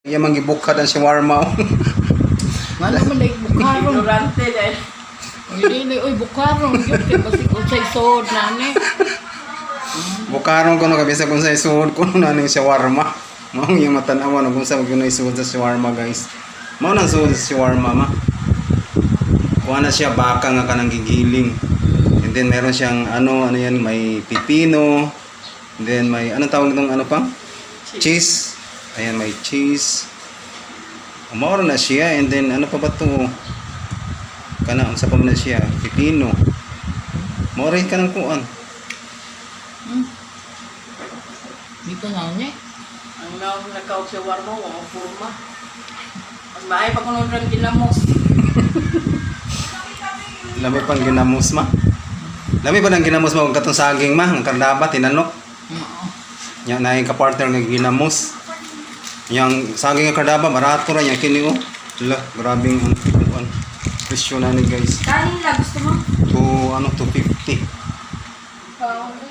Iya man gibukad ang shawarma. Wala man like bukarong. Ignorante dahil. Dili oy bukarong gyud kay basig unsay sod nani. Bukaron ko no kabisa kung sa isuod ko na ning shawarma. Mao yung matanawan kung sa kung isuod sa shawarma guys. Mao nang suod sa shawarma ma. Kuha na siya baka nga kanang gigiling. And then meron siyang ano ano yan may pipino. And then may ano tawag nitong ano pa? Cheese. Ayan may cheese. Umaro na siya and then ano pa ba to? Kana ang sa pa man na siya pipino. Mao rin ka ng kuan. Di ko na ni. Ang naong nakaw sa warmo, mga purma. Mas maay pa kuno rin ginamos. Lami pang ginamos ma. Lami pa nang ginamos mo kung katong saging ma, ang kardaba tinanok. Oo. Nya na yung kapartner nga ginamos. Yang saging nga kardaba barato ra yang kini oh. La, grabing ang kuan. Presyo na ni guys. Kanin lang gusto mo? To ano to 50. Pangit.